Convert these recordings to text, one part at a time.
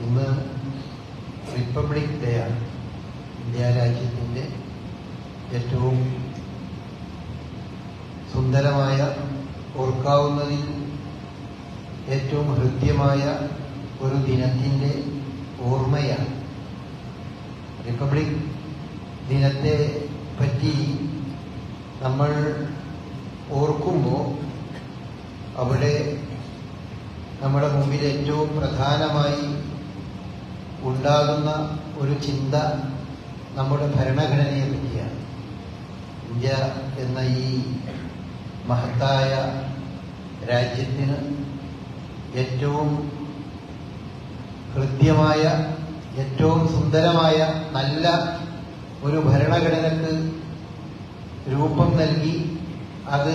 ഇന്ന് republic day ആണ്. India രാജ്യത്തിന്റെ ഏറ്റവും സുന്ദരമായ ഓർക്കാവുന്നതിൽ ഏറ്റവും ഹൃദ്യമായ ഒരു ദിനത്തിന്റെ ഓർമ്മയാണ്. റിപ്പബ്ലിക് ദിനത്തെ പറ്റി നമ്മൾ ഓർക്കുമ്പോൾ അവിടെ നമ്മുടെ മുമ്പിൽ ഏറ്റവും പ്രധാനമായി ഉണ്ടാകുന്ന ഒരു ചിന്ത നമ്മുടെ ഭരണഘടനയെ പറ്റിയാണ്. ഇന്ത്യ എന്ന ഈ മഹത്തായ രാജ്യത്തിന് ഏറ്റവും ഹൃദ്യമായ ഏറ്റവും സുന്ദരമായ നല്ല ഒരു ഭരണഘടനക്ക് രൂപം നൽകി അത്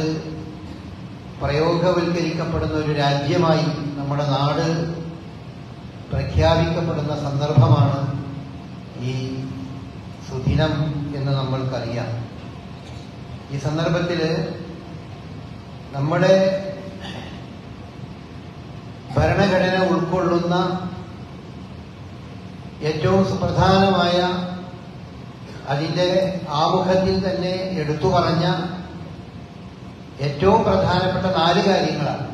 പ്രയോഗവൽക്കരിക്കപ്പെടുന്ന ഒരു രാജ്യമായി നമ്മുടെ നാട് പ്രഖ്യാപിക്കപ്പെടുന്ന സന്ദർഭമാണ് ഈ സുദിനം എന്ന് നമ്മൾക്കറിയാം. ഈ സന്ദർഭത്തിൽ നമ്മുടെ ഭരണഘടന ഉൾക്കൊള്ളുന്ന ഏറ്റവും സുപ്രധാനമായ അതിന്റെ ആമുഖത്തിൽ തന്നെ എടുത്തു പറഞ്ഞ ഏറ്റവും പ്രധാനപ്പെട്ട നാല് കാര്യങ്ങളാണ്.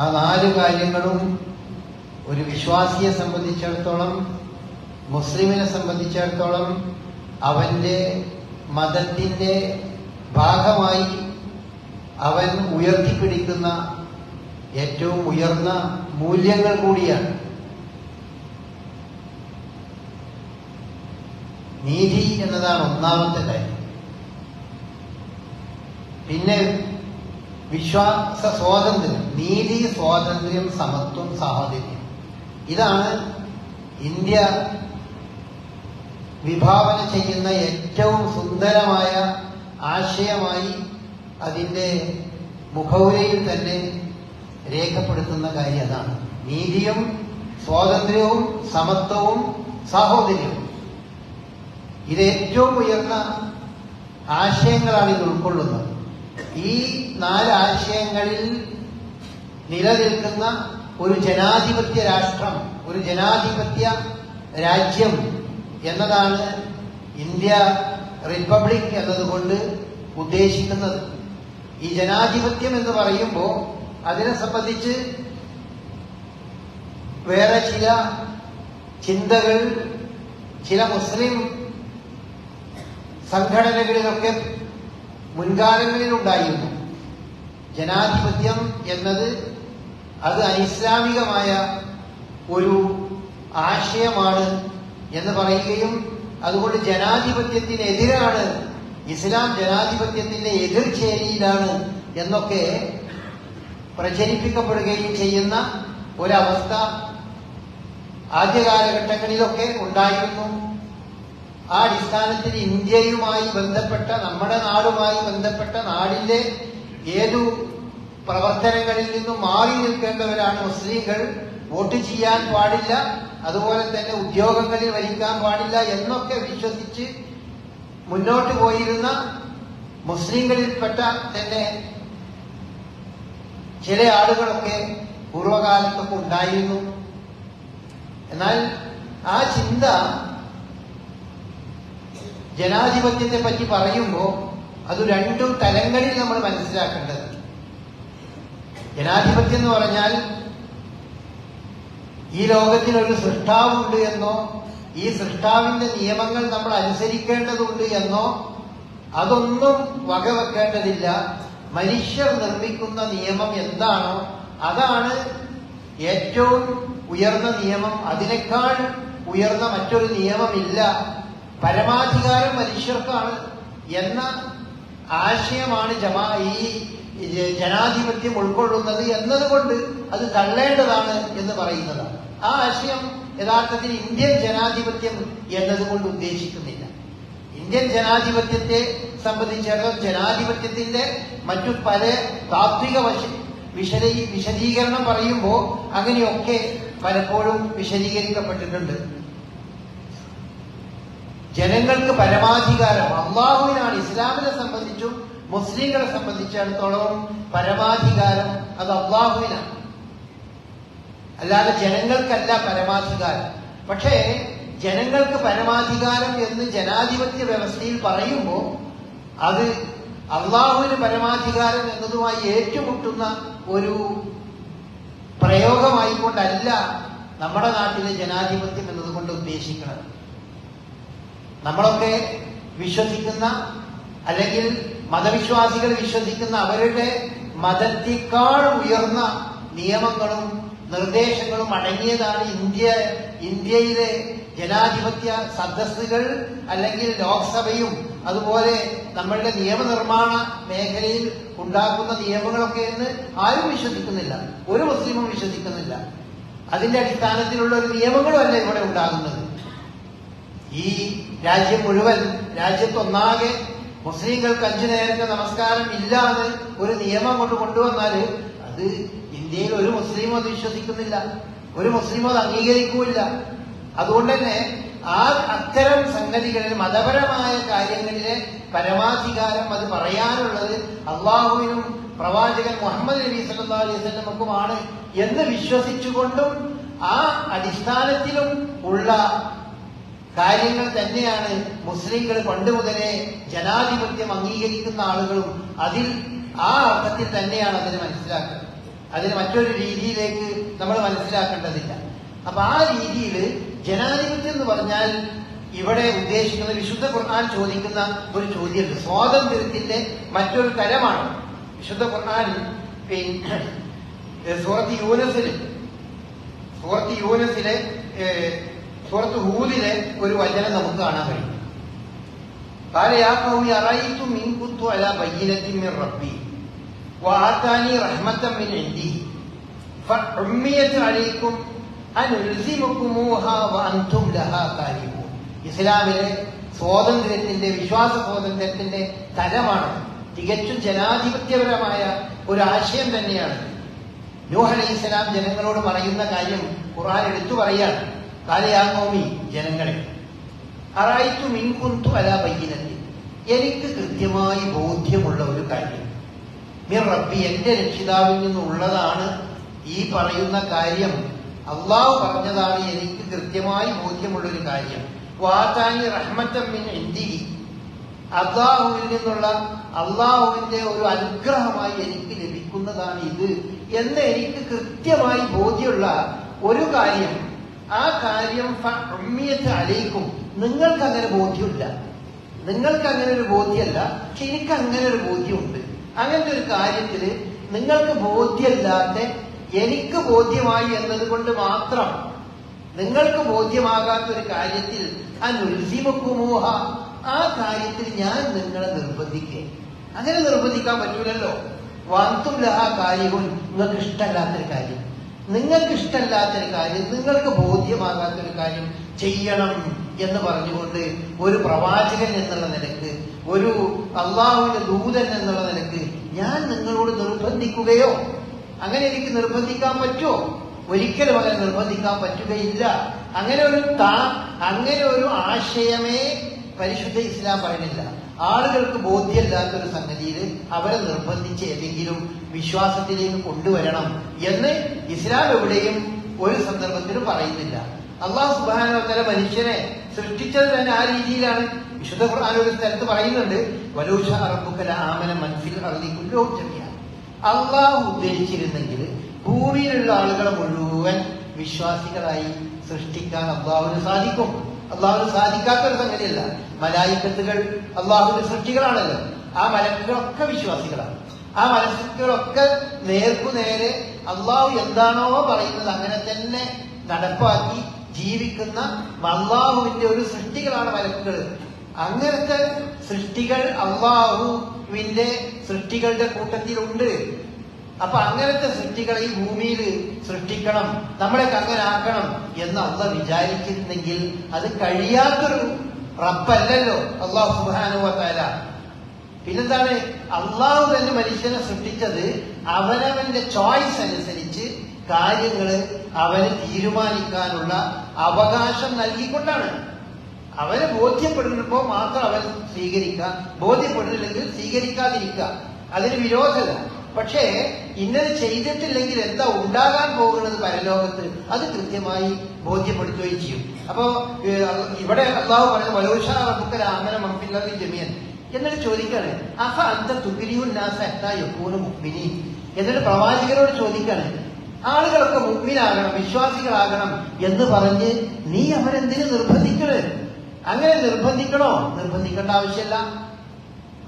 ആ നാല് കാര്യങ്ങളും ഒരു വിശ്വാസിയെ സംബന്ധിച്ചിടത്തോളം മുസ്ലിമിനെ സംബന്ധിച്ചിടത്തോളം അവന്റെ മതത്തിന്റെ ഭാഗമായി അവൻ ഉയർത്തിപ്പിടിക്കുന്ന ഏറ്റവും ഉയർന്ന മൂല്യങ്ങൾ കൂടിയാണ്. നീതി എന്നതാണ് ഒന്നാമത്തെ കാര്യം. പിന്നെ വിശ്വാസ സ്വാതന്ത്ര്യം നീതി സ്വാതന്ത്ര്യം സമത്വം സാഹോദര്യം. ഇതാണ് ഇന്ത്യ വിഭാവന ചെയ്യുന്ന ഏറ്റവും സുന്ദരമായ ആശയമായി അതിന്റെ മുഖവുരയിൽ തന്നെ രേഖപ്പെടുത്തുന്ന കാര്യം അതാണ്. നീതിയും സ്വാതന്ത്ര്യവും സമത്വവും സാഹോദര്യവും. ഇത് ഏറ്റവും ഉയർന്ന ആശയങ്ങളാണ് ഇത് ഉൾക്കൊള്ളുന്നത്. ഈ നാലാശയങ്ങളിൽ നിലനിൽക്കുന്ന ഒരു ജനാധിപത്യ രാഷ്ട്രം ഒരു ജനാധിപത്യ രാജ്യം എന്നതാണ് ഇന്ത്യ റിപ്പബ്ലിക് എന്നതുകൊണ്ട് ഉദ്ദേശിക്കുന്നത്. ഈ ജനാധിപത്യം എന്ന് പറയുമ്പോൾ അതിനെ സംബന്ധിച്ച് വേറെ ചില ചിന്തകൾ ചില മുസ്ലിം സംഘടനകളിലൊക്കെ മുൻകാലങ്ങളിൽ ഉണ്ടായിരുന്നു ജനാധിപത്യം എന്നത് അത് അനിസ്ലാമികമായ ഒരു ആശയമാണ് എന്ന് പറയുകയും അതുകൊണ്ട് ജനാധിപത്യത്തിനെതിരാണ് ഇസ്ലാം ജനാധിപത്യത്തിന്റെ എതിർചേരിയിലാണ് എന്നൊക്കെ പ്രചരിപ്പിക്കപ്പെടുകയും ചെയ്യുന്ന ഒരവസ്ഥ ആദ്യ കാലഘട്ടങ്ങളിലൊക്കെ ഉണ്ടായിരുന്നു. ആ അടിസ്ഥാനത്തിൽ ഇന്ത്യയുമായി ബന്ധപ്പെട്ട നമ്മുടെ നാടുമായി ബന്ധപ്പെട്ട നാടിന്റെ ഏതു പ്രവർത്തനങ്ങളിൽ നിന്നും മാറി നിൽക്കേണ്ടവരാണ് മുസ്ലിങ്ങൾ വോട്ട് ചെയ്യാൻ പാടില്ല അതുപോലെ തന്നെ ഉദ്യോഗങ്ങളിൽ വരിക്കാൻ പാടില്ല എന്നൊക്കെ വിശ്വസിച്ച് മുന്നോട്ട് പോയിരുന്ന മുസ്ലിങ്ങളിൽപ്പെട്ട തന്നെ ചില ആളുകളൊക്കെ പൂർവകാലത്തൊക്കെ ഉണ്ടായിരുന്നു. എന്നാൽ ആ ചിന്ത ജനാധിപത്യത്തെ പറ്റി പറയുമ്പോൾ അത് രണ്ടും തലങ്ങളിൽ നമ്മൾ മനസ്സിലാക്കേണ്ടത്. ജനാധിപത്യം എന്ന് പറഞ്ഞാൽ ഈ ലോകത്തിനൊരു സൃഷ്ടാവുണ്ട് എന്നോ ഈ സൃഷ്ടാവിന്റെ നിയമങ്ങൾ നമ്മൾ അനുസരിക്കേണ്ടതുണ്ട് എന്നോ അതൊന്നും വകവെക്കേണ്ടതില്ല. മനുഷ്യർ നിർമ്മിക്കുന്ന നിയമം എന്താണോ അതാണ് ഏറ്റവും ഉയർന്ന നിയമം. അതിനേക്കാൾ ഉയർന്ന മറ്റൊരു നിയമമില്ല. പരമാധികാരം മനുഷ്യർക്കാണ് എന്ന ആശയമാണ് ജമാ ഈ ജനാധിപത്യം ഉൾക്കൊള്ളുന്നത് എന്നതുകൊണ്ട് അത് തള്ളേണ്ടതാണ് എന്ന് പറയുന്നത് ആ ആശയം യഥാർത്ഥത്തിൽ ഇന്ത്യൻ ജനാധിപത്യം എന്നതുകൊണ്ട് ഉദ്ദേശിക്കുന്നില്ല. ഇന്ത്യൻ ജനാധിപത്യത്തെ സംബന്ധിച്ചിടത്തോളം ജനാധിപത്യത്തിന്റെ മറ്റു പല താത്വിക വശ വിശദീ വിശദീകരണം പറയുമ്പോൾ അങ്ങനെയൊക്കെ പലപ്പോഴും വിശദീകരിക്കപ്പെട്ടിട്ടുണ്ട്. ജനങ്ങൾക്ക് പരമാധികാരം. അള്ളാഹുവിനാണ് ഇസ്ലാമിനെ സംബന്ധിച്ചും മുസ്ലിങ്ങളെ സംബന്ധിച്ചിടത്തോളം പരമാധികാരം അത് അള്ളാഹുവിനാണ്. അല്ലാതെ ജനങ്ങൾക്കല്ല പരമാധികാരം. പക്ഷേ ജനങ്ങൾക്ക് പരമാധികാരം എന്ന് ജനാധിപത്യ വ്യവസ്ഥയിൽ പറയുമ്പോൾ അത് അള്ളാഹുവിന് പരമാധികാരം എന്നതുമായി ഏറ്റുമുട്ടുന്ന ഒരു പ്രയോഗമായിക്കൊണ്ടല്ല നമ്മുടെ നാട്ടിലെ ജനാധിപത്യം എന്നതുകൊണ്ട് ഉദ്ദേശിക്കുന്നത്. നമ്മളൊക്കെ വിശ്വസിക്കുന്ന അല്ലെങ്കിൽ മതവിശ്വാസികൾ വിശ്വസിക്കുന്ന അവരുടെ മതത്തെക്കാൾ ഉയർന്ന നിയമങ്ങളും നിർദ്ദേശങ്ങളും അടങ്ങിയതാണ് ഇന്ത്യ ഇന്ത്യയിലെ ജനാധിപത്യ സദസ്സുകൾ അല്ലെങ്കിൽ ലോക്സഭയും അതുപോലെ നമ്മളുടെ നിയമനിർമ്മാണ മേഖലയിൽ ഉണ്ടാക്കുന്ന നിയമങ്ങളൊക്കെ എന്ന് ആരും വിശ്വസിക്കുന്നില്ല. ഒരു മുസ്ലിമും വിശ്വസിക്കുന്നില്ല. അതിന്റെ അടിസ്ഥാനത്തിലുള്ള ഒരു നിയമങ്ങളും അല്ല ഇവിടെ ഉണ്ടാകുന്നത്. ഈ രാജ്യം മുഴുവൻ രാജ്യത്തൊന്നാകെ മുസ്ലിങ്ങൾക്ക് അഞ്ചു നേരത്തെ നമസ്കാരം ഇല്ലാതെ ഒരു നിയമം കൊണ്ട് കൊണ്ടുവന്നാൽ അത് ഇന്ത്യയിൽ ഒരു മുസ്ലിം അത് വിശ്വസിക്കുന്നില്ല ഒരു മുസ്ലിം അത് അംഗീകരിക്കൂല അതുകൊണ്ട് തന്നെ ആ അത്തരം സംഗതികളിൽ മതപരമായ കാര്യങ്ങളിലെ പരമാധികാരം അത് പറയാനുള്ളത് അള്ളാഹുവിനും പ്രവാചകൻ മുഹമ്മദ് നബി സല്ലാ അലൈഹി എന്ന് വിശ്വസിച്ചുകൊണ്ടും ആ അടിസ്ഥാനത്തിലും ഉള്ള കാര്യങ്ങൾ തന്നെയാണ് മുസ്ലിങ്ങൾ പണ്ട് മുതലേ ജനാധിപത്യം അംഗീകരിക്കുന്ന ആളുകളും അതിൽ ആ അർത്ഥത്തിൽ തന്നെയാണ് അതിനെ മനസ്സിലാക്കുന്നത്. അതിന് മറ്റൊരു രീതിയിലേക്ക് നമ്മൾ മനസ്സിലാക്കേണ്ടതില്ല. അപ്പൊ ആ രീതിയിൽ ജനാധിപത്യം എന്ന് പറഞ്ഞാൽ ഇവിടെ ഉദ്ദേശിക്കുന്നത് വിശുദ്ധ ഖുർആൻ ചോദിക്കുന്ന ഒരു ചോദ്യമുണ്ട്. സ്വാതന്ത്ര്യത്തിന്റെ മറ്റൊരു തരമാണ്. വിശുദ്ധ ഖുർആൻ പിന്നെ സൂറത്ത് യൂനസിൽ സൂറത്ത് യൂനസിലെ സൂറത്ത് ഹൂദിലെ ഒരു വചനം നമുക്ക് കാണാൻ കഴിയും قال يا قوم أرأيتم إن كنت على بينة من ربي وآتاني رحمة من عندي فعميت عليكم أنلزمكموها وأنتم لها كارهون ഇസ്ലാമിലെ സ്വാതന്ത്ര്യത്തിന്റെ വിശ്വാസ സ്വാതന്ത്ര്യത്തിന്റെ തലമാണ് തികച്ചും ജനാധിപത്യപരമായ ഒരു ആശയം തന്നെയാണ് നൂഹ് അലൈഹി സ്വലാം ജനങ്ങളോട് പറയുന്ന കാര്യം ഖുർആൻ എടുത്തു പറയാണ് കാലയാങ്ങോമി ജനങ്ങളെ. അറായിത്തു മിൻകുന്തു അല ബയ്യനത്തിൽ എനിക്ക് കൃത്യമായി ബോധ്യമുള്ള ഒരു കാര്യം. മിർ റബ്ബി എന്റെ രക്ഷിതാവിൽ നിന്നുള്ളതാണ് ഈ പറയുന്ന കാര്യം. അള്ളാഹു പറഞ്ഞതാണ് എനിക്ക് കൃത്യമായി ബോധ്യമുള്ള ഒരു കാര്യം. വാതാനി മിൻ ഇന്ത്യ അള്ളാഹുവിൽ നിന്നുള്ള അള്ളാഹുവിന്റെ ഒരു അനുഗ്രഹമായി എനിക്ക് ലഭിക്കുന്നതാണ് ഇത്. എന്ന് എനിക്ക് കൃത്യമായി ബോധ്യമുള്ള ഒരു കാര്യം. ആ കാര്യം അലയിക്കും നിങ്ങൾക്ക് അങ്ങനെ ബോധ്യമില്ല നിങ്ങൾക്ക് അങ്ങനെ ഒരു ബോധ്യമല്ല. പക്ഷെ എനിക്ക് അങ്ങനെ ഒരു ബോധ്യമുണ്ട്. അങ്ങനത്തെ ഒരു കാര്യത്തിൽ നിങ്ങൾക്ക് ബോധ്യമില്ലാത്ത എനിക്ക് ബോധ്യമായി എന്നതുകൊണ്ട് മാത്രം നിങ്ങൾക്ക് ബോധ്യമാകാത്ത ഒരു കാര്യത്തിൽ അനുൽസിമക്കുമോഹ. ആ കാര്യത്തിൽ ഞാൻ നിങ്ങളെ നിർബന്ധിക്കേ. അങ്ങനെ നിർബന്ധിക്കാൻ പറ്റൂലല്ലോ. വാന്തും ലഹ കാര്യവും നിങ്ങൾക്ക് ഇഷ്ടമല്ലാത്തൊരു കാര്യം. നിങ്ങൾക്ക് ഇഷ്ടമല്ലാത്തൊരു കാര്യം നിങ്ങൾക്ക് ബോധ്യമാകാത്തൊരു കാര്യം ചെയ്യണം എന്ന് പറഞ്ഞുകൊണ്ട് ഒരു പ്രവാചകൻ എന്നുള്ള നിലയ്ക്ക് ഒരു അള്ളാഹുവിന്റെ ദൂതൻ എന്നുള്ള നിലയ്ക്ക് ഞാൻ നിങ്ങളോട് നിർബന്ധിക്കുകയോ അങ്ങനെ എനിക്ക് നിർബന്ധിക്കാൻ പറ്റുമോ? ഒരിക്കലും അങ്ങനെ നിർബന്ധിക്കാൻ പറ്റുകയില്ല. അങ്ങനെ ഒരു താ അങ്ങനെ ഒരു ആശയമേ പരിശുദ്ധ ഇസ്ലാം പറയുന്നില്ല. ആളുകൾക്ക് ബോധ്യമില്ലാത്ത ഒരു സംഗതിയിൽ അവരെ നിർബന്ധിച്ച് ഏതെങ്കിലും വിശ്വാസത്തിലേക്ക് കൊണ്ടുവരണം എന്ന് ഇസ്ലാം എവിടെയും ഒരു സന്ദർഭത്തിലും പറയുന്നില്ല. അള്ളാഹു സുബാനോത്തര മനുഷ്യനെ സൃഷ്ടിച്ചത് തന്നെ ആ രീതിയിലാണ്. വിശുദ്ധ ഖുർആൻ ഒരു സ്ഥലത്ത് പറയുന്നുണ്ട് വലൂഷ അറബുക്കല ആമന മനസ്സിൽ അറുതിക്കുല്ലോ ചെറിയ അള്ളാഹു ഉദ്ദേശിച്ചിരുന്നെങ്കിൽ ഭൂമിയിലുള്ള ആളുകളെ മുഴുവൻ വിശ്വാസികളായി സൃഷ്ടിക്കാൻ അള്ളാഹുവിന് സാധിക്കും. അള്ളാഹുവിന് സാധിക്കാത്തൊരു സംഗതിയല്ല മലായിക്കത്തുകൾ അള്ളാഹുവിന്റെ സൃഷ്ടികളാണല്ലോ. ആ മലക്കുകളൊക്കെ വിശ്വാസികളാണ്. ആ മലക്കുകളൊക്കെ നേർക്കുനേരെ അള്ളാഹു എന്താണോ പറയുന്നത് അങ്ങനെ തന്നെ നടപ്പാക്കി ജീവിക്കുന്ന അള്ളാഹുവിന്റെ ഒരു സൃഷ്ടികളാണ് മലക്കുകൾ. അങ്ങനത്തെ സൃഷ്ടികൾ അള്ളാഹുവിന്റെ സൃഷ്ടികളുടെ കൂട്ടത്തിലുണ്ട്. അപ്പൊ അങ്ങനത്തെ സൃഷ്ടികളെ ഈ ഭൂമിയിൽ സൃഷ്ടിക്കണം നമ്മളെയൊക്കെ അങ്ങനെ ആക്കണം എന്ന് അള്ള വിചാരിച്ചിരുന്നെങ്കിൽ അത് കഴിയാത്തൊരു റബ്ബല്ലല്ലോ അള്ളാഹു സുബാനുവല പിന്നെന്താണ്? അള്ളാഹു തന്നെ മനുഷ്യനെ സൃഷ്ടിച്ചത് അവനവന്റെ ചോയ്സ് അനുസരിച്ച് കാര്യങ്ങൾ അവന് തീരുമാനിക്കാനുള്ള അവകാശം നൽകിക്കൊണ്ടാണ്. അവന് ബോധ്യപ്പെടുമ്പോൾ മാത്രം അവൻ സ്വീകരിക്കുക ബോധ്യപ്പെടുന്നില്ലെങ്കിൽ സ്വീകരിക്കാതിരിക്കുക അതിന് വിരോധമില്ല. പക്ഷേ ഇന്നത് ചെയ്തിട്ടില്ലെങ്കിൽ എന്താ ഉണ്ടാകാൻ പോകുന്നത് പരലോകത്ത്? അത് കൃത്യമായി ബോധ്യപ്പെടുത്തുകയും ചെയ്യും. അപ്പോ ഇവിടെ അള്ളാഹു പറയുന്നത് വലോഷാബുക്കൽ ആമന മഹഫില്ലാതി ജമിയൻ എന്നിട്ട് ചോദിക്കാണ് അഫ അന്ത എത്താ യക്കൂന് മുക്മിനി എന്നിട്ട് പ്രവാചകരോട് ചോദിക്കാണ് ആളുകളൊക്കെ മുക്മിനാകണം വിശ്വാസികളാകണം എന്ന് പറഞ്ഞ് നീ അവരെന്തിനു നിർബന്ധിക്കണേ? അങ്ങനെ നിർബന്ധിക്കണോ? നിർബന്ധിക്കേണ്ട ആവശ്യമില്ല.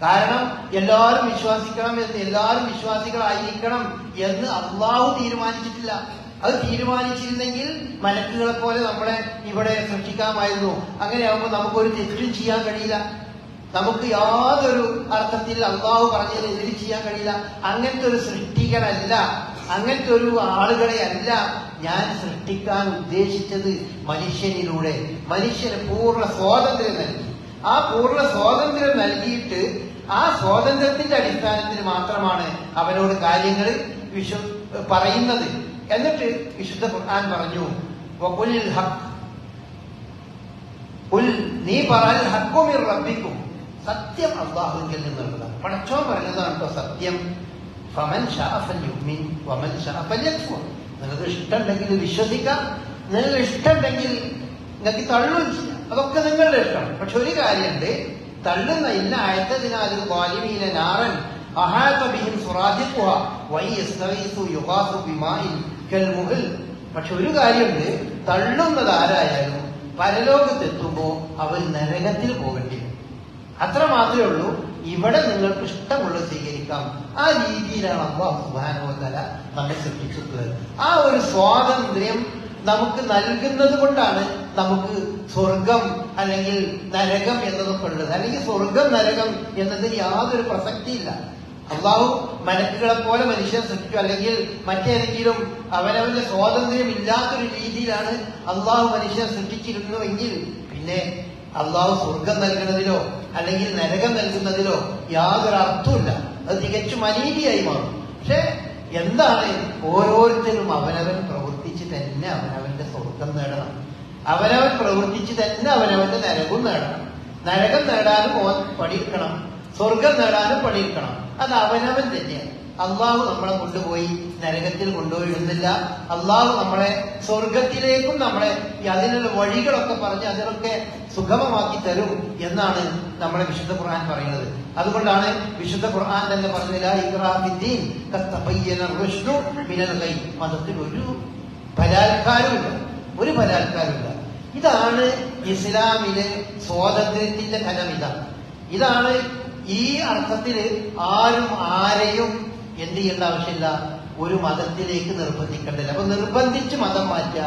കാരണം എല്ലാവരും വിശ്വസിക്കണം എന്ന് എല്ലാവരും വിശ്വാസികളായിരിക്കണം എന്ന് അള്ളാഹു തീരുമാനിച്ചിട്ടില്ല. അത് തീരുമാനിച്ചിരുന്നെങ്കിൽ മലക്കുകളെ പോലെ നമ്മളെ ഇവിടെ സൃഷ്ടിക്കാമായിരുന്നു. അങ്ങനെയാകുമ്പോൾ നമുക്കൊരു തെറ്റും ചെയ്യാൻ കഴിയില്ല. നമുക്ക് യാതൊരു അർത്ഥത്തിൽ അള്ളാഹു പറഞ്ഞതിന് എതിരി ചെയ്യാൻ കഴിയില്ല. അങ്ങനത്തെ ഒരു സൃഷ്ടികളല്ല അങ്ങനത്തെ ഒരു ആളുകളെ അല്ല ഞാൻ സൃഷ്ടിക്കാൻ ഉദ്ദേശിച്ചത് മനുഷ്യനിലൂടെ. മനുഷ്യന് പൂർണ സ്വാതന്ത്ര്യം നൽകി. ആ പൂർണ സ്വാതന്ത്ര്യം നൽകിയിട്ട് ആ സ്വാതന്ത്ര്യത്തിന്റെ അടിസ്ഥാനത്തിൽ മാത്രമാണ് അവനോട് കാര്യങ്ങൾ വിശു പറയുന്നത്. എന്നിട്ട് വിശുദ്ധ ഖുർആൻ പറഞ്ഞു നീ പറഞ്ഞ ഹക്കുമിർ റബ്ബിക്കും. സത്യം അള്ളാഹുവിൽ നിന്നുള്ളതാണ് പടച്ചോൻ പറയുന്നതാണ് കേട്ടോ സത്യം. ഫമൻ ഷാ ഫൽയുമിൻ വമൻ നിങ്ങൾക്ക് ഇഷ്ടമുണ്ടെങ്കിൽ വിശ്വസിക്കാം. നിങ്ങൾക്ക് ഇഷ്ടമുണ്ടെങ്കിൽ നിങ്ങൾക്ക് തള്ളും ചെയ്യാം. അതൊക്കെ നിങ്ങളുടെ ഇഷ്ടമാണ്. പക്ഷെ ഒരു കാര്യമുണ്ട് തള്ളുന്ന ഇന്ന ആയത്തതിനാൽ വാലിമീന നാറൻ അഹാത ബിഹിം സുറാജിഖുഹ വൈ യസ്തഗീസു യുഗാസു ബിമാഇൻ കൽമുഹൽ പക്ഷെ ഒരു കാര്യമുണ്ട് തള്ളുന്നത് ആരായാലും പരലോകത്തെത്തുമ്പോ അവർ നരകത്തിൽ പോകേണ്ടി അത്ര മാത്രമേ ഉള്ളൂ ഇവിടെ നിങ്ങൾക്ക് ഇഷ്ടമുള്ളത് സ്വീകരിക്കാം. ആ രീതിയിലാണ് അള്ളാഹു സുബാനോതല നമ്മെ സൃഷ്ടിച്ചിട്ടുള്ളത്. ആ ഒരു സ്വാതന്ത്ര്യം നമുക്ക് നൽകുന്നത് കൊണ്ടാണ് നമുക്ക് സ്വർഗം അല്ലെങ്കിൽ നരകം എന്നതൊക്കെ ഉള്ളത്. അല്ലെങ്കിൽ സ്വർഗം നരകം എന്നതിന് യാതൊരു പ്രസക്തിയില്ല. അള്ളാഹു മലക്കുകളെ പോലെ മനുഷ്യനെ സൃഷ്ടിച്ചു. അല്ലെങ്കിൽ മറ്റേതെങ്കിലും അവനവന്റെ സ്വാതന്ത്ര്യം ഇല്ലാത്തൊരു രീതിയിലാണ് അള്ളാഹു മനുഷ്യനെ സൃഷ്ടിച്ചിരുന്നുവെങ്കിൽ പിന്നെ അള്ളാഹു സ്വർഗം നൽകുന്നതിലോ അല്ലെങ്കിൽ നരകം നൽകുന്നതിലോ യാതൊരു അർത്ഥമില്ല അത് തികച്ചും അനീതിയായി മാറും. പക്ഷെ എന്താണ് ഓരോരുത്തരും അവനവൻ പ്രവർത്തിച്ച് തന്നെ അവനവന്റെ സ്വർഗം നേടണം. അവനവൻ പ്രവർത്തിച്ച് തന്നെ അവനവന്റെ നരകവും നേടണം. നരകം നേടാനും ഓൻ പണിയെടുക്കണം. സ്വർഗം നേടാനും പണിയെടുക്കണം. അത് അവനവൻ തന്നെയാണ്. അള്ളാഹു നമ്മളെ കൊണ്ടുപോയി നരകത്തിൽ കൊണ്ടുപോയിടുന്നില്ല അള്ളാഹു നമ്മളെ സ്വർഗത്തിലേക്കും നമ്മളെ അതിനുള്ള വഴികളൊക്കെ പറഞ്ഞ് അതിനൊക്കെ സുഗമമാക്കി തരും എന്നാണ് നമ്മളെ വിശുദ്ധ ഖുർആൻ പറയുന്നത്. അതുകൊണ്ടാണ് വിശുദ്ധ ഖുർആൻ തന്നെ ഗൈ മതത്തിൽ ഒരു ബലാത്കാരമില്ല ഒരു ബലാത്കാരമില്ല ഇതാണ് ഇസ്ലാമിലെ സ്വാതന്ത്ര്യത്തിന്റെ ഫലം ഇതാണ് ഇതാണ് ഈ അർത്ഥത്തിൽ ആരും ആരെയും എന്ത് ചെയ്യേണ്ട ആവശ്യമില്ല. ഒരു മതത്തിലേക്ക് നിർബന്ധിക്കേണ്ടത് അപ്പൊ നിർബന്ധിച്ച് മതം മാറ്റുക.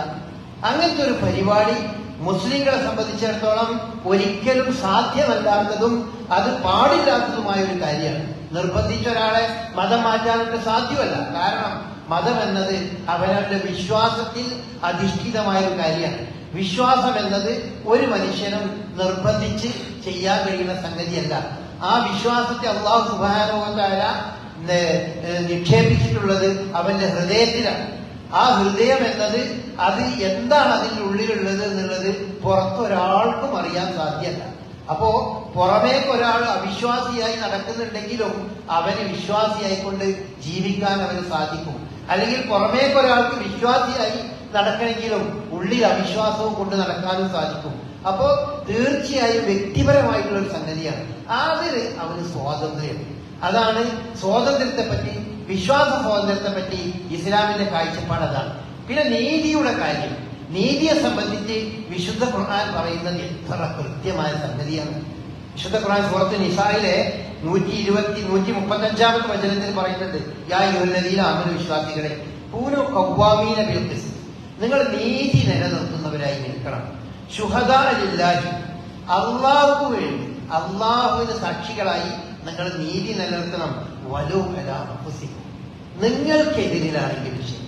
അങ്ങനത്തെ ഒരു പരിപാടി മുസ്ലിങ്ങളെ സംബന്ധിച്ചിടത്തോളം ഒരിക്കലും സാധ്യമല്ലാത്തതും അത് പാടില്ലാത്തതുമായ ഒരു കാര്യമാണ്. നിർബന്ധിച്ച ഒരാളെ മതം മാറ്റാനായിട്ട് സാധ്യമല്ല. കാരണം മതം എന്നത് അവനവന്റെ വിശ്വാസത്തിൽ അധിഷ്ഠിതമായ ഒരു കാര്യമാണ്. വിശ്വാസം എന്നത് ഒരു മനുഷ്യനും നിർബന്ധിച്ച് ചെയ്യാൻ കഴിയുന്ന സംഗതിയല്ല. ആ വിശ്വാസത്തെ അള്ളാഹു സുഭാനോകാര നിക്ഷേപിച്ചിട്ടുള്ളത് അവന്റെ ഹൃദയത്തിലാണ്. ആ ഹൃദയം എന്നത് അത് എന്താണ് അതിന്റെ ഉള്ളിലുള്ളത് എന്നുള്ളത് പുറത്തൊരാൾക്കും അറിയാൻ സാധ്യമല്ല അപ്പോ പുറമേക്ക് ഒരാൾ അവിശ്വാസിയായി നടക്കുന്നുണ്ടെങ്കിലും അവന് വിശ്വാസിയായിക്കൊണ്ട് ജീവിക്കാൻ അവന് സാധിക്കും. അല്ലെങ്കിൽ പുറമേക്ക് ഒരാൾക്ക് വിശ്വാസിയായി നടക്കണമെങ്കിലും ഉള്ളിൽ അവിശ്വാസവും കൊണ്ട് നടക്കാനും സാധിക്കും. അപ്പോ തീർച്ചയായും വ്യക്തിപരമായിട്ടുള്ള ഒരു സംഗതിയാണ്. അതിന് അവന് സ്വാതന്ത്ര്യം. അതാണ് സ്വാതന്ത്ര്യത്തെ പറ്റി വിശ്വാസ സ്വാതന്ത്ര്യത്തെ പറ്റി ഇസ്ലാമിന്റെ കാഴ്ചപ്പാട് അതാണ്. പിന്നെ നീതിയുടെ കാര്യം. നീതിയെ സംബന്ധിച്ച് വിശുദ്ധ ഖുർആൻ പറയുന്നത് എത്ര കൃത്യമായ സംഗതിയാണ്. വിശുദ്ധ ഖുർആൻ സുഹൃത്ത് നിസായിലെ നൂറ്റി ഇരുപത്തി നൂറ്റി മുപ്പത്തഞ്ചാമത്തെ വചനത്തിൽ പറയുന്നത് യാ യുവല്ലതീല അമര വിശ്വാസികളെ പൂനു കൗവാമീന ബിൽക്കിസ് നിങ്ങൾ നീതി നിലനിർത്തുന്നവരായി നിൽക്കണം. ശുഹദാലില്ലാഹി അള്ളാഹു വേണ്ടി അള്ളാഹുവിന് സാക്ഷികളായി നിങ്ങൾ നീതി നിലനിർത്തണം. വലു അലാഫുസിക്കും നിങ്ങൾക്കെതിരിലാണെങ്കിലും ശരി.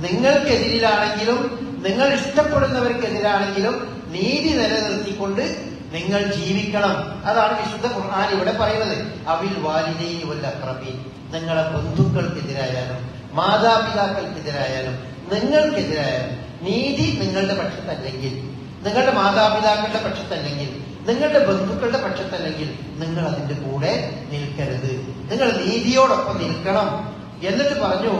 നിങ്ങൾക്കെതിരിലാണെങ്കിലും നിങ്ങൾ ഇഷ്ടപ്പെടുന്നവർക്കെതിരാണെങ്കിലും നീതി നിലനിർത്തിക്കൊണ്ട് നിങ്ങൾ ജീവിക്കണം. അതാണ് വിശുദ്ധ ഖുർആൻ ഇവിടെ പറയുന്നത്. അവിൽ വാലിദൈനി വല്ല അക്രബീൻ നിങ്ങളെ ബന്ധുക്കൾക്കെതിരായാലും മാതാപിതാക്കൾക്കെതിരായാലും നിങ്ങൾക്കെതിരായാലും നീതി നിങ്ങളുടെ പക്ഷത്തല്ലെങ്കിൽ നിങ്ങളുടെ മാതാപിതാക്കളുടെ പക്ഷത്തല്ലെങ്കിൽ നിങ്ങളുടെ ബന്ധുക്കളുടെ പക്ഷത്തല്ലെങ്കിൽ നിങ്ങൾ അതിന്റെ കൂടെ നിൽക്കരുത്. നിങ്ങൾ നീതിയോടൊപ്പം നിൽക്കണം. എന്നിട്ട് പറഞ്ഞു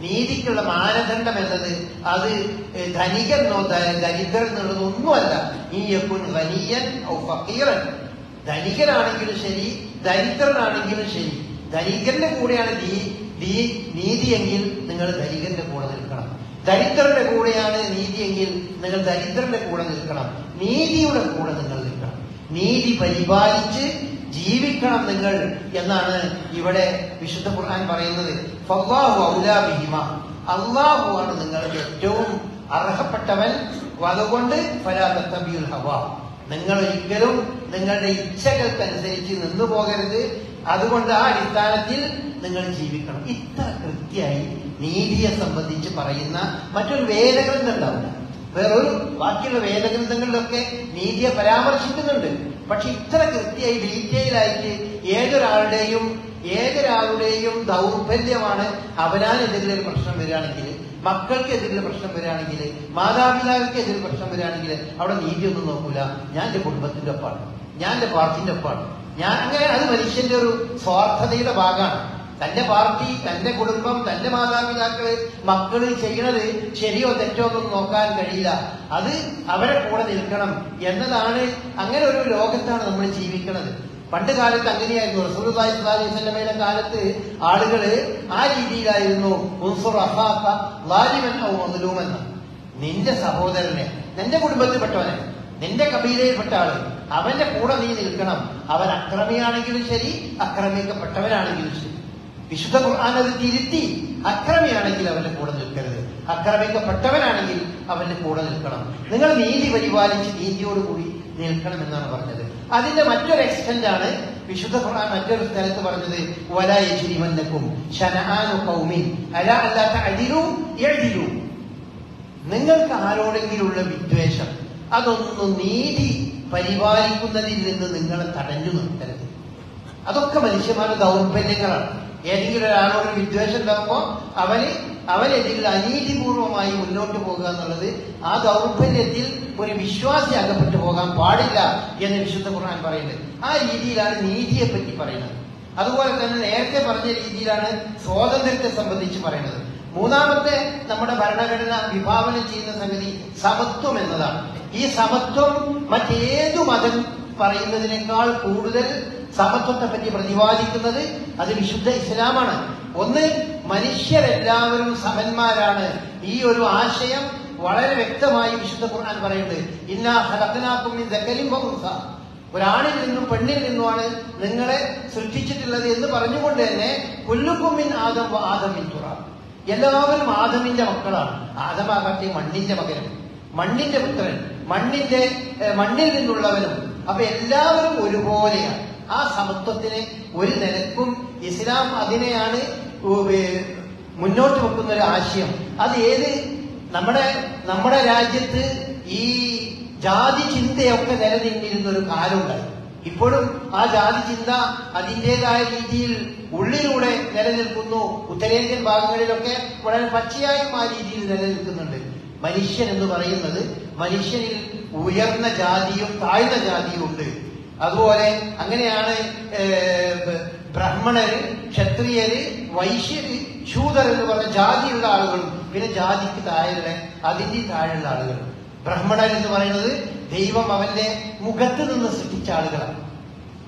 നീതിക്കുള്ള മാനദണ്ഡം എന്നത് അത് ധനികൻ ദ- ദരിദ്രൻ എന്നുള്ളത് ഒന്നുമല്ല. ഈ യക്കുൻ ധനിയൻ ഫക്കീറൻ. ധനികനാണെങ്കിലും ശരി ദരിദ്രനാണെങ്കിലും ശരി. ധനികന്റെ കൂടെയാണ് നീതിയെങ്കിൽ നിങ്ങൾ ധനികന്റെ കൂടെ നിൽക്കണം. ദരിദ്രന്റെ കൂടെയാണ് നീതിയെങ്കിൽ നിങ്ങൾ ദരിദ്രന്റെ കൂടെ നിൽക്കണം. നീതിയുടെ കൂടെ നിങ്ങൾ നിൽക്കണം. നീതി പരിപാലിച്ച് ജീവിക്കണം നിങ്ങൾ എന്നാണ് ഇവിടെ വിശുദ്ധ ഖുർആൻ പറയുന്നത്. ഫല്ലാഹു അള്ളാഹു ആണ് നിങ്ങൾക്ക് ഏറ്റവും അർഹപ്പെട്ടവൻ. അതുകൊണ്ട് ഫലാത്തബിയുൽ ഹവ. നിങ്ങൾ ഒരിക്കലും നിങ്ങളുടെ ഇച്ഛകൾക്കനുസരിച്ച് നിന്നു പോകരുത്. അതുകൊണ്ട് ആ അടിസ്ഥാനത്തിൽ നിങ്ങൾ ജീവിക്കണം. ഇത്ര കൃത്യമായി നീതിയെ സംബന്ധിച്ച് പറയുന്ന മറ്റൊരു വേദഗ്രന്ഥമുണ്ടാവില്ല വേറൊരു ബാക്കിയുള്ള വേദഗ്രന്ഥങ്ങളിലൊക്കെ നീതിയെ പരാമർശിക്കുന്നുണ്ട്. പക്ഷെ ഇത്ര കൃത്യമായി ഡീറ്റെയിൽ ആയിട്ട് ഏതൊരാളുടെയും ഏതൊരാളുടെയും ദൗർബല്യമാണ് അവനാനെതിരെ ഒരു പ്രശ്നം വരികയാണെങ്കിൽ മക്കൾക്ക് എതിരെ പ്രശ്നം വരികയാണെങ്കിൽ മാതാപിതാക്കൾക്ക് എതിരെ പ്രശ്നം വരികയാണെങ്കിൽ അവിടെ നീതിയൊന്നും നോക്കൂല. ഞാൻ എന്റെ കുടുംബത്തിന്റെ ഒപ്പാണ്. ഞാൻ എന്റെ പാർട്ടിന്റെ ഒപ്പാണ്. ഞാൻ അങ്ങനെ അത് മനുഷ്യന്റെ ഒരു സ്വാർത്ഥതയുടെ ഭാഗമാണ്. തന്റെ പാർട്ടി തന്റെ കുടുംബം തന്റെ മാതാപിതാക്കൾ മക്കൾ ചെയ്യണത് ശരിയോ തെറ്റോ ഒന്നും നോക്കാൻ കഴിയില്ല. അത് അവരെ കൂടെ നിൽക്കണം എന്നതാണ് അങ്ങനെ ഒരു ലോകത്താണ് നമ്മൾ ജീവിക്കുന്നത്. പണ്ട് കാലത്ത് അങ്ങനെയായിരുന്നു. അലൈഹി വസല്ലമയുടെ കാലത്ത് ആളുകൾ ആ രീതിയിലായിരുന്നു. മദ്ലൂമൻ നിന്റെ സഹോദരനെ നിന്റെ കുടുംബത്തിൽപ്പെട്ടവനെ നിന്റെ കബീലയിൽപ്പെട്ട ആൾ അവന്റെ കൂടെ നീ നിൽക്കണം. അവൻ അക്രമിയാണെങ്കിലും ശരി അക്രമിക്കപ്പെട്ടവനാണെങ്കിലും ശരി. വിശുദ്ധ ഖുർആൻ അത് തിരുത്തി അക്രമിയാണെങ്കിൽ അവന്റെ കൂടെ നിൽക്കരുത്. അക്രമിക്കപ്പെട്ടവനാണെങ്കിൽ അവന്റെ കൂടെ നിൽക്കണം. നിങ്ങൾ നീതി പരിപാലിച്ച് നീതിയോടുകൂടി നിൽക്കണം എന്നാണ് പറഞ്ഞത്. അതിന്റെ മറ്റൊരു എക്സ്റ്റന്റ് ആണ് വിശുദ്ധ ഖുർആൻ മറ്റൊരു സ്ഥലത്ത് പറഞ്ഞത് വലായജിരിമന്നക്കും ശനആനു ഖൗമിൻ അല അല്ലാത്ത അടിലു എഴുതിലു നിങ്ങൾക്ക് ആരോടെങ്കിലുള്ള വിദ്വേഷം അതൊന്നും നീതി പരിപാലിക്കുന്നതിൽ നിന്ന് നിങ്ങളെ തടഞ്ഞു നിർത്തരുത്. അതൊക്കെ മനുഷ്യന്മാരുടെ ദൗർബല്യങ്ങളാണ്. ഏതെങ്കിലും ഒരാളോട് വിദ്വേഷം ഉണ്ടാകുമ്പോൾ അവന് അവനെതിരിൽ അനീതിപൂർവമായി മുന്നോട്ട് പോകുക എന്നുള്ളത് ആ ദൗർബല്യത്തിൽ ഒരു വിശ്വാസി അകപ്പെട്ടു പോകാൻ പാടില്ല എന്ന് വിശുദ്ധ ഖുർആൻ പറയുന്നത്. ആ രീതിയിലാണ് നീതിയെ പറ്റി പറയുന്നത്. അതുപോലെ തന്നെ നേരത്തെ പറഞ്ഞ രീതിയിലാണ് സ്വാതന്ത്ര്യത്തെ സംബന്ധിച്ച് പറയുന്നത്. മൂന്നാമത്തെ നമ്മുടെ ഭരണഘടന വിഭാവനം ചെയ്യുന്ന സംഗതി സമത്വം എന്നതാണ്. ഈ സമത്വം മറ്റേതു മതം പറയുന്നതിനേക്കാൾ കൂടുതൽ സമത്വത്തെ പറ്റി പ്രതിപാദിക്കുന്നത് അത് വിശുദ്ധ ഇസ്ലാമാണ്. ഒന്ന് മനുഷ്യരെല്ലാവരും സമന്മാരാണ് ഈ ഒരു ആശയം വളരെ വ്യക്തമായി വിശുദ്ധ ഖുർആൻ പറയുന്നത്. ഇന്നാ ഹലക്കനാക്കും ദക്കലും ഒരാണിൽ നിന്നും പെണ്ണിൽ നിന്നുമാണ് നിങ്ങളെ സൃഷ്ടിച്ചിട്ടുള്ളത് എന്ന് പറഞ്ഞുകൊണ്ട് തന്നെ കുല്ലുക്കുമിൻ ആദം ആദമിൻ തുറ. എല്ലാവരും ആദമിന്റെ മക്കളാണ്. ആദമാകട്ടെ മണ്ണിന്റെ മകനും. മണ്ണിന്റെ പുത്രൻ. മണ്ണിന്റെ മണ്ണിൽ നിന്നുള്ളവനും. അപ്പൊ എല്ലാവരും ഒരുപോലെയാണ്. ആ സമത്വത്തിന് ഒരു നിലക്കും ഇസ്ലാം അതിനെയാണ് മുന്നോട്ട് വെക്കുന്ന ഒരു ആശയം. അത് ഏത്? നമ്മുടെ നമ്മുടെ രാജ്യത്ത് ഈ ജാതി ചിന്തയൊക്കെ നിലനിന്നിരുന്ന ഒരു കാലമുണ്ടായി. ഇപ്പോഴും ആ ജാതി ചിന്ത അതിന്റെതായ രീതിയിൽ ഉള്ളിലൂടെ നിലനിൽക്കുന്നു. ഉത്തരേന്ത്യൻ ഭാഗങ്ങളിലൊക്കെ വളരെ പച്ചയായും ആ രീതിയിൽ നിലനിൽക്കുന്നുണ്ട്. മനുഷ്യൻ എന്ന് പറയുന്നത് മനുഷ്യനിൽ ഉയർന്ന ജാതിയും താഴ്ന്ന ജാതിയും ഉണ്ട്. അതുപോലെ അങ്ങനെയാണ് ബ്രാഹ്മണര് ക്ഷത്രിയര് വൈശ്യര് ശൂദർ എന്ന് പറഞ്ഞ ജാതിയുള്ള ആളുകളും പിന്നെ ജാതിക്ക് താഴെയുള്ള അതിന്റെ താഴെയുള്ള ആളുകളും. ബ്രാഹ്മണർ എന്ന് പറയുന്നത് ദൈവം അവന്റെ മുഖത്ത് നിന്ന് സൃഷ്ടിച്ച ആളുകളാണ്.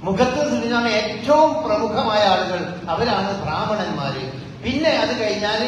മുഖത്ത് സൃഷ്ടിച്ചാണ് ഏറ്റവും പ്രമുഖമായ ആളുകൾ അവരാണ് ബ്രാഹ്മണന്മാര്. പിന്നെ അത് കഴിഞ്ഞാൽ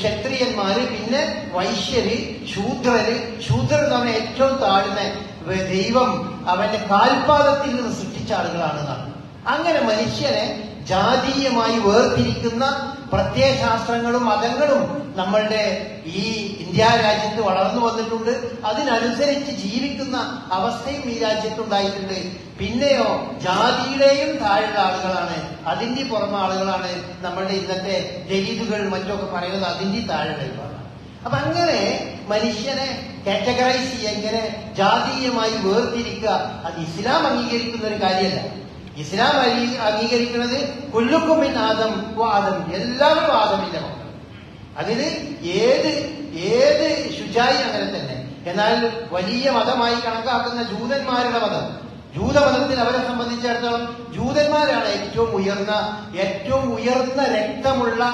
ക്ഷത്രിയന്മാര് പിന്നെ വൈശ്യര് ശൂദ്രര്. ശൂദ്രർ എന്ന് പറഞ്ഞ ഏറ്റവും താഴ്ന്ന ദൈവം അവന്റെ കാൽപാദത്തിൽ നിന്ന് സൃഷ്ടിച്ച ആളുകളാണെന്നാണ്. അങ്ങനെ മനുഷ്യനെ ജാതീയമായി വേർതിരിക്കുന്ന പ്രത്യയശാസ്ത്രങ്ങളും മതങ്ങളും നമ്മളുടെ ഈ ഇന്ത്യ രാജ്യത്ത് വളർന്നു വന്നിട്ടുണ്ട്. അതിനനുസരിച്ച് ജീവിക്കുന്ന അവസ്ഥയും ഈ രാജ്യത്തുണ്ടായിട്ടുണ്ട്. പിന്നെയോ ജാതിയുടെയും താഴെയുള്ള ആളുകളാണ്. അതിന്റെ പുറമെ ആളുകളാണ് നമ്മളുടെ ഇന്നത്തെ ദലിതുകൾ മറ്റൊക്കെ പറയുന്നത് അതിന്റെ താഴെയുള്ള അപ്പൊ അങ്ങനെ മനുഷ്യനെ കാറ്റഗറൈസ് ചെയ്യുക ഇങ്ങനെ ജാതീയമായി വേർതിരിക്കുക അത് ഇസ്ലാം അംഗീകരിക്കുന്ന ഒരു കാര്യമല്ല. ഇസ്ലാം അംഗീ- അംഗീകരിക്കുന്നത് കൊല്ലുക്കുമിൻ ആദം ആദം എല്ലാവരും ആദമില്ല അതിന് ഏത് ഏത് ശുചായി അങ്ങനെ തന്നെ. എന്നാൽ വലിയ മതമായി കണക്കാക്കുന്ന ജൂതന്മാരുടെ മതം. ജൂതമതത്തിൽ അവരെ സംബന്ധിച്ചിടത്തോളം ജൂതന്മാരാണ് ഏറ്റവും ഉയർന്ന ഏറ്റവും ഉയർന്ന രക്തമുള്ള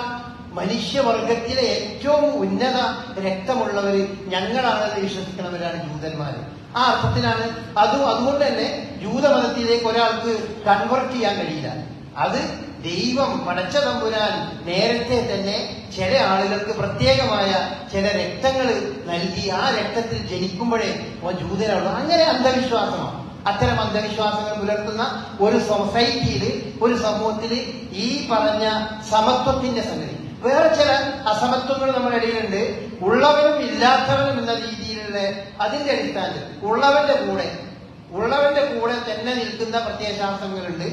മനുഷ്യവർഗത്തിലെ ഏറ്റവും ഉന്നത രക്തമുള്ളവർ ഞങ്ങളാണെന്ന് വിശ്വസിക്കുന്നവരാണ് ജൂതന്മാർ ആ അർത്ഥത്തിലാണ് അതും അതുകൊണ്ട് തന്നെ ജൂതമതത്തിലേക്ക് ഒരാൾക്ക് കൺവെർട്ട് ചെയ്യാൻ കഴിയില്ല. അത് ദൈവം പടച്ച തമ്പുരാൻ നേരത്തെ തന്നെ ചില ആളുകൾക്ക് പ്രത്യേകമായ ചില രക്തങ്ങൾ നൽകി ആ രക്തത്തിൽ ജനിക്കുമ്പോഴേ ജൂതനാണ് അങ്ങനെ അന്ധവിശ്വാസമാണ്. അത്തരം അന്ധവിശ്വാസങ്ങൾ പുലർത്തുന്ന ഒരു സൊസൈറ്റിയിൽ ഒരു സമൂഹത്തിൽ ഈ പറഞ്ഞ സമത്വത്തിന്റെ സംഗതി. വേറെ ചില അസമത്വങ്ങൾ നമ്മുടെ ഇടയിലുണ്ട്. ഉള്ളവനും ഇല്ലാത്തവനും എന്ന രീതിയിലുള്ള അതിന്റെ അടിസ്ഥാനത്തിൽ ഉള്ളവന്റെ കൂടെ ഉള്ളവന്റെ കൂടെ തന്നെ നിൽക്കുന്ന പ്രത്യയശാസ്ത്രങ്ങളുണ്ട്.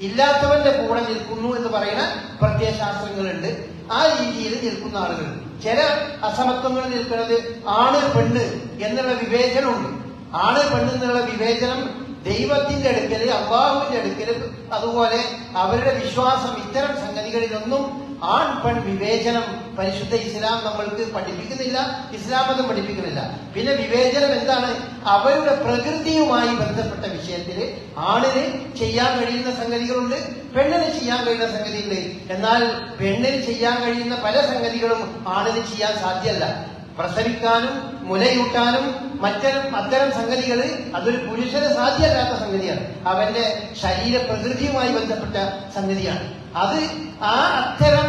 ഇല്ലാത്തവന്റെ കൂടെ നിൽക്കുന്നു എന്ന് പറയുന്ന പ്രത്യയശാസ്ത്രങ്ങളുണ്ട്. ആ രീതിയിൽ നിൽക്കുന്ന ആളുകൾ. ചില അസമത്വങ്ങൾ നിൽക്കുന്നത് ആണ് പെണ്ണ് എന്നുള്ള വിവേചനമുണ്ട്. ആണ് പെണ്ണ് എന്നുള്ള വിവേചനം ദൈവത്തിന്റെ അടുക്കൽ അള്ളാഹുവിന്റെ അടുക്കൽ അതുപോലെ അവരുടെ വിശ്വാസം ഇത്തരം സംഗതികളിലൊന്നും ആൺ പെൺ വിവേചനം പരിശുദ്ധ ഇസ്ലാം നമ്മൾക്ക് പഠിപ്പിക്കുന്നില്ല ഇസ്ലാം അതും പഠിപ്പിക്കുന്നില്ല. പിന്നെ വിവേചനം എന്താണ്? അവരുടെ പ്രകൃതിയുമായി ബന്ധപ്പെട്ട വിഷയത്തിൽ ആണിന് ചെയ്യാൻ കഴിയുന്ന സംഗതികളുണ്ട് പെണ്ണിന് ചെയ്യാൻ കഴിയുന്ന സംഗതിയുണ്ട്. എന്നാൽ പെണ്ണിന് ചെയ്യാൻ കഴിയുന്ന പല സംഗതികളും ആണിന് ചെയ്യാൻ സാധ്യമല്ല. പ്രസവിക്കാനും മുലയൂട്ടാനും മറ്റൊരു അത്തരം സംഗതികൾ അതൊരു പുരുഷന് സാധ്യമല്ലാത്ത സംഗതിയാണ്. അവന്റെ ശരീര പ്രകൃതിയുമായി ബന്ധപ്പെട്ട സംഗതിയാണ്. അത് ആ അത്തരം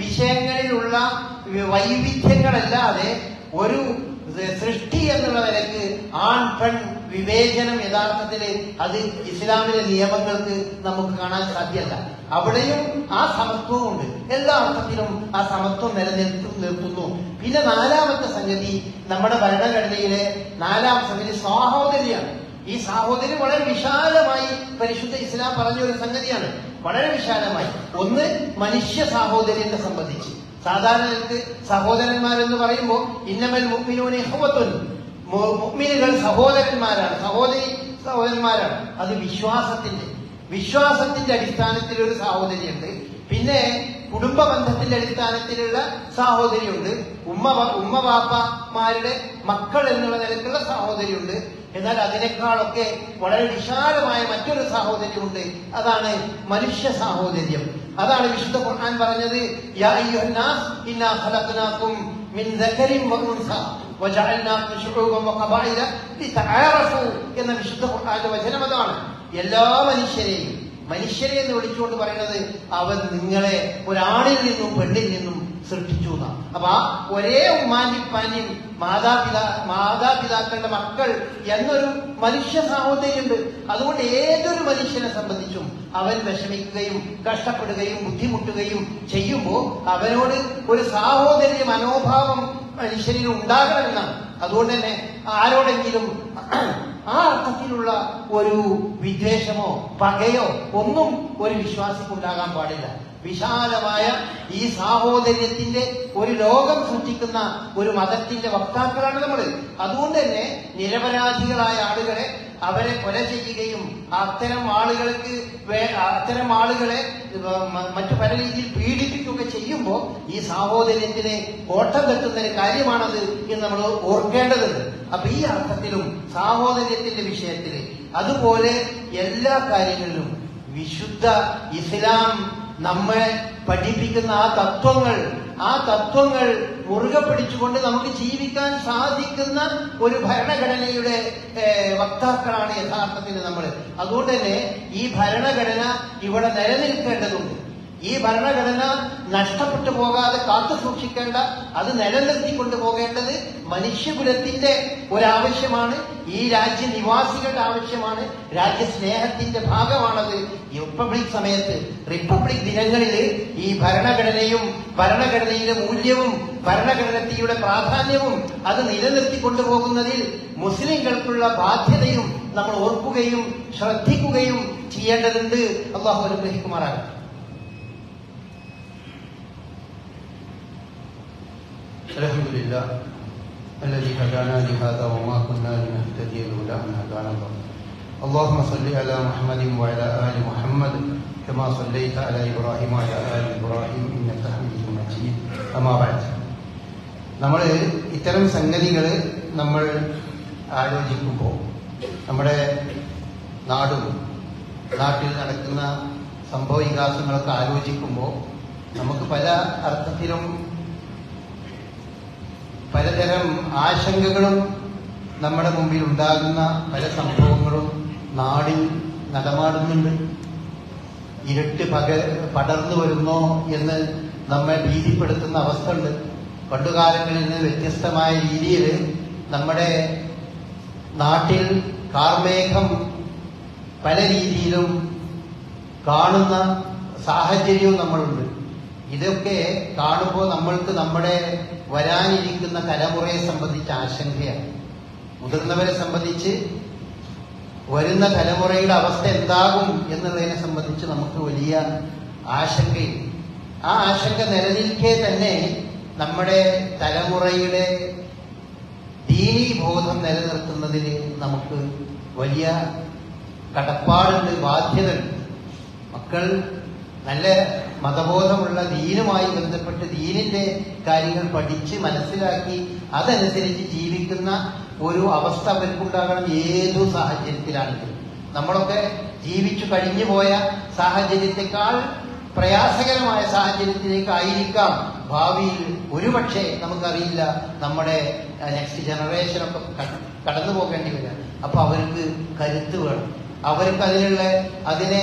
വിഷയങ്ങളിലുള്ള വൈവിധ്യങ്ങളല്ലാതെ ഒരു സൃഷ്ടി എന്നുള്ള നിലയ്ക്ക് ആൺ പെൺ വിവേചനം യഥാർത്ഥത്തിൽ അത് ഇസ്ലാമിലെ നിയമങ്ങൾക്ക് നമുക്ക് കാണാൻ സാധ്യമല്ല അവിടെയും ആ സമത്വവും ഉണ്ട്. എല്ലാ അർത്ഥത്തിലും ആ സമത്വം നിലനിൽക്കും നിർത്തുന്നു. പിന്നെ നാലാമത്തെ സംഗതി നമ്മുടെ ഭരണഘടനയിലെ നാലാം സംഗതി സാഹോദര്യാണ് ഈ സാഹോദര്യം വളരെ വിശാലമായി പരിശുദ്ധ ഇസ്ലാം പറഞ്ഞ ഒരു സംഗതിയാണ്. വളരെ വിശാലമായി. ഒന്ന് മനുഷ്യ സാഹോദര്യത്തെ സംബന്ധിച്ച്. സാധാരണ നിലയ്ക്ക് സഹോദരന്മാരെന്ന് പറയുമ്പോൾ ഇന്നമൽ മുഅ്മിനൂന മുഗ്മിനുകൾ സഹോദരന്മാരാണ്. സഹോദരി സഹോദരന്മാരാണ്. അത് വിശ്വാസത്തിന്റെ വിശ്വാസത്തിന്റെ അടിസ്ഥാനത്തിൽ ഒരു പിന്നെ കുടുംബ ബന്ധത്തിന്റെ അടിസ്ഥാനത്തിലുള്ള സാഹോദര്യമുണ്ട്. ഉമ്മ ഉമ്മ വാപ്പമാരുടെ മക്കൾ എന്നുള്ള നിലക്കുള്ള സാഹോദര്യമുണ്ട്. എന്നാൽ അതിനേക്കാളൊക്കെ വളരെ വിശാലമായ മറ്റൊരു സാഹോദര്യമുണ്ട്. അതാണ് മനുഷ്യ സാഹോദര്യം. അതാണ് വിശുദ്ധ ഖുർആൻ പറഞ്ഞത് യാ അയ്യുഹന്നാസ് ഇന്നാ ഖലഖനാകും മിൻ എന്ന വിശുദ്ധ ഖുർആന്റെ വചനം അതാണ്. എല്ലാ മനുഷ്യരെയും മനുഷ്യരെ എന്ന് വിളിച്ചുകൊണ്ട് പറയുന്നത് അവൻ നിങ്ങളെ ഒരാണിൽ നിന്നും പെണ്ണിൽ നിന്നും സൃഷ്ടിച്ചു എന്നാണ്. അപ്പൊ ആ ഒരേ ഉമ്മാന്റിപ്പാന്റിയും മാതാപിതാ മാതാപിതാക്കളുടെ മക്കൾ എന്നൊരു മനുഷ്യ സാഹോദര്യമുണ്ട്. അതുകൊണ്ട് ഏതൊരു മനുഷ്യനെ സംബന്ധിച്ചും അവൻ വിഷമിക്കുകയും കഷ്ടപ്പെടുകയും ബുദ്ധിമുട്ടുകയും ചെയ്യുമ്പോൾ അവനോട് ഒരു സാഹോദര്യ മനോഭാവം മനുഷ്യരിൽ ഉണ്ടാകണമെന്നാണ്. അതുകൊണ്ട് തന്നെ ആരോടെങ്കിലും ആ അർത്ഥത്തിലുള്ള ഒരു വിദ്വേഷമോ പകയോ ഒന്നും ഒരു വിശ്വാസിക്കുണ്ടാകാൻ പാടില്ല. വിശാലമായ ഈ സാഹോദര്യത്തിന്റെ ഒരു ലോകം സൃഷ്ടിക്കുന്ന ഒരു മതത്തിന്റെ വക്താക്കളാണ് നമ്മൾ അതുകൊണ്ട് തന്നെ നിരപരാധികളായ ആളുകളെ അവരെ കൊല ചെയ്യുകയും അത്തരം ആളുകൾക്ക് അത്തരം ആളുകളെ മറ്റു പല രീതിയിൽ പീഡിപ്പിക്കുകയൊക്കെ ചെയ്യുമ്പോൾ ഈ സാഹോദര്യത്തിന് കോട്ടം തട്ടുന്ന ഒരു കാര്യമാണത് എന്ന് നമ്മൾ ഓർക്കേണ്ടതുണ്ട്. അപ്പൊ ഈ അർത്ഥത്തിലും സാഹോദര്യത്തിന്റെ വിഷയത്തിൽ അതുപോലെ എല്ലാ കാര്യങ്ങളിലും വിശുദ്ധ ഇസ്ലാം നമ്മെ പഠിപ്പിക്കുന്ന ആ തത്വങ്ങൾ ആ തത്വങ്ങൾ മുറുകെ പിടിച്ചുകൊണ്ട് നമുക്ക് ജീവിക്കാൻ സാധിക്കുന്ന ഒരു ഭരണഘടനയുടെ വക്താക്കളാണ് യഥാർത്ഥത്തിൽ നമ്മൾ. അതുകൊണ്ട് തന്നെ ഈ ഭരണഘടന ഇവിടെ നിലനിൽക്കേണ്ടതുണ്ട്. ഈ ഭരണഘടന നഷ്ടപ്പെട്ടു പോകാതെ കാത്തു സൂക്ഷിക്കേണ്ട അത് നിലനിർത്തി കൊണ്ടുപോകേണ്ടത് മനുഷ്യകുലത്തിന്റെ ഒരാവശ്യമാണ്. ഈ രാജ്യനിവാസികളുടെ ആവശ്യമാണ്. രാജ്യസ്നേഹത്തിന്റെ ഭാഗമാണത്. റിപ്പബ്ലിക് സമയത്ത് റിപ്പബ്ലിക് ദിനങ്ങളിൽ ഈ ഭരണഘടനയും ഭരണഘടനയിലെ മൂല്യവും ഭരണഘടനയുടെ പ്രാധാന്യവും അത് നിലനിർത്തി കൊണ്ടുപോകുന്നതിൽ മുസ്ലിങ്ങൾക്കുള്ള ബാധ്യതയും നമ്മൾ ഓർക്കുകയും ശ്രദ്ധിക്കുകയും ചെയ്യേണ്ടതുണ്ട്. അള്ളാഹു അനുഗ്രഹിക്കുമാറാകട്ടെ. الحمد لله الذي هدانا لهذا وما كنا لنهتدي لولا ان هدانا الله اللهم صل على محمد وعلى ال محمد كما صليت على ابراهيم وعلى ال ابراهيم انك حميد مجيد اما بعد നമ്മൾ ഇത്തരം സംഗതികൾ നമ്മൾ ആലോചിക്കുമ്പോൾ നമ്മുടെ നാടും നാട്ടിൽ നടക്കുന്ന സംഭവ വികാസങ്ങളൊക്കെ ആലോചിക്കുമ്പോൾ നമുക്ക് പല അർത്ഥത്തിലും പലതരം ആശങ്കകളും നമ്മുടെ മുമ്പിൽ ഉണ്ടാകുന്ന പല സംഭവങ്ങളും നാടിൽ നടമാടുന്നുണ്ട്. ഇരുട്ട് പക പടർന്നു വരുന്നോ എന്ന് നമ്മെ ഭീതിപ്പെടുത്തുന്ന അവസ്ഥ ഉണ്ട് പണ്ടുകാലങ്ങളിൽ നിന്ന് വ്യത്യസ്തമായ രീതിയിൽ നമ്മുടെ നാട്ടിൽ കാർമേഘം പല രീതിയിലും കാണുന്ന സാഹചര്യവും നമ്മളുണ്ട്. ഇതൊക്കെ കാണുമ്പോൾ നമ്മൾക്ക് നമ്മുടെ വരാനിരിക്കുന്ന തലമുറയെ സംബന്ധിച്ച് ആശങ്കയാണ്. മുതിർന്നവരെ സംബന്ധിച്ച് വരുന്ന തലമുറയുടെ അവസ്ഥ എന്താകും എന്നുള്ളതിനെ സംബന്ധിച്ച് നമുക്ക് വലിയ ആശങ്കയുണ്ട് ആ ആശങ്ക നിലനിൽക്കെ തന്നെ നമ്മുടെ തലമുറയുടെ ദീനീബോധം നിലനിർത്തുന്നതിന് നമുക്ക് വലിയ കടപ്പാടുണ്ട് ബാധ്യതയുണ്ട്. മക്കൾ നല്ല മതബോധമുള്ള ദീനുമായി ബന്ധപ്പെട്ട് ദീനിന്റെ കാര്യങ്ങൾ പഠിച്ച് മനസ്സിലാക്കി അതനുസരിച്ച് ജീവിക്കുന്ന ഒരു അവസ്ഥ അവർക്കുണ്ടാകണം ഏതു സാഹചര്യത്തിലാണെങ്കിലും. നമ്മളൊക്കെ ജീവിച്ചു കഴിഞ്ഞു പോയ സാഹചര്യത്തെക്കാൾ പ്രയാസകരമായ സാഹചര്യത്തിലേക്കായിരിക്കാം ഭാവിയിൽ ഒരുപക്ഷെ നമുക്കറിയില്ല നമ്മുടെ നെക്സ്റ്റ് ജനറേഷനൊക്കെ കടന്നു പോകേണ്ടി വരിക അപ്പൊ അവർക്ക് കരുത്ത് വേണം. അവർക്ക് അതിനുള്ള അതിനെ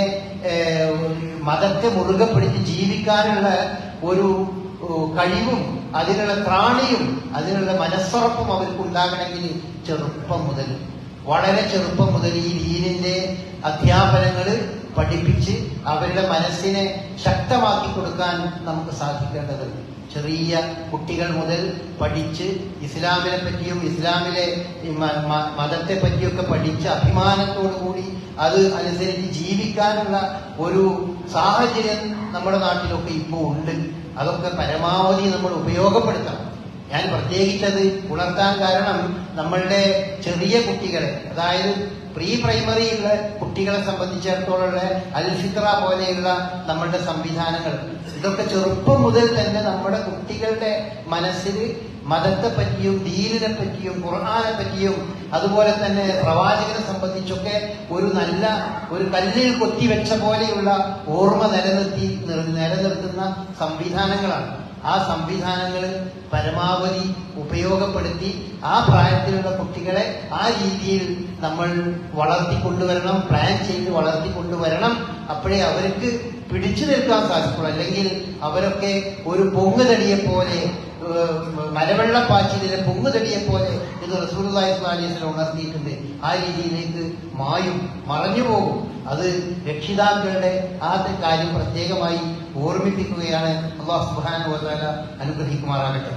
മതത്തെ മുറുകെ പിടിച്ച് ജീവിക്കാനുള്ള ഒരു കഴിവും അതിനുള്ള ത്രാണിയും അതിനുള്ള മനസ്സുറപ്പും അവർക്ക് ഉണ്ടാകണമെങ്കിൽ ചെറുപ്പം മുതൽ വളരെ ചെറുപ്പം മുതൽ ഈ ദീനിന്റെ അധ്യാപനങ്ങൾ പഠിപ്പിച്ച് അവരുടെ മനസ്സിനെ ശക്തമാക്കി കൊടുക്കാൻ നമുക്ക് സാധിക്കേണ്ടതുണ്ട്. ചെറിയ കുട്ടികൾ മുതൽ പഠിച്ച് ഇസ്ലാമിനെ പറ്റിയും ഇസ്ലാമിലെ മതത്തെ പറ്റിയൊക്കെ പഠിച്ച് അഭിമാനത്തോടു കൂടി അത് അനുസരിച്ച് ജീവിക്കാനുള്ള ഒരു സാഹചര്യം നമ്മുടെ നാട്ടിലൊക്കെ ഇപ്പോൾ ഉണ്ട്. അതൊക്കെ പരമാവധി നമ്മൾ ഉപയോഗപ്പെടുത്തണം. ഞാൻ പ്രത്യേകിച്ചത് ഉണർത്താൻ കാരണം നമ്മളുടെ ചെറിയ കുട്ടികളെ അതായത് പ്രീ പ്രൈമറിയുള്ള കുട്ടികളെ സംബന്ധിച്ചിടത്തോളം അൽഫിത്ര പോലെയുള്ള നമ്മളുടെ സംവിധാനങ്ങൾ. ഇതൊക്കെ ചെറുപ്പം മുതൽ തന്നെ നമ്മുടെ കുട്ടികളുടെ മനസ്സിൽ മതത്തെ പറ്റിയും ദീനിനെ പറ്റിയും ഖുർആനെ പറ്റിയും അതുപോലെ തന്നെ പ്രവാചകനെ സംബന്ധിച്ചൊക്കെ ഒരു നല്ല ഒരു കല്ലിൽ കൊത്തിവെച്ച പോലെയുള്ള ഓർമ്മ നിലനിർത്തി നിലനിർത്തുന്ന സംവിധാനങ്ങളാണ്. ആ സംവിധാനങ്ങൾ പരമാവധി ഉപയോഗപ്പെടുത്തി ആ പ്രായത്തിലുള്ള കുട്ടികളെ ആ രീതിയിൽ നമ്മൾ വളർത്തിക്കൊണ്ടുവരണം പ്ലാൻ ചെയ്ത് വളർത്തിക്കൊണ്ടുവരണം. അപ്പോഴേ അവർക്ക് പിടിച്ചു നിൽക്കാൻ സാധിക്കുള്ളൂ. അല്ലെങ്കിൽ അവരൊക്കെ ഒരു പൊങ്ങുതടിയെ പോലെ മലവെള്ള പാച്ചിലെ പൊങ്ങുതടിയെ പോലെ ഇത് അലൈഹി വസല്ലം ഉണർത്തിയിട്ടുണ്ട്. ആ രീതിയിലേക്ക് മായും മറഞ്ഞു പോകും. അത് രക്ഷിതാക്കളുടെ ആ കാര്യം പ്രത്യേകമായി ഓർമ്മിപ്പിക്കുകയാണ്. അള്ളാഹു സുഹാൻ അനുഗ്രഹിക്കുമാറാകട്ടെ.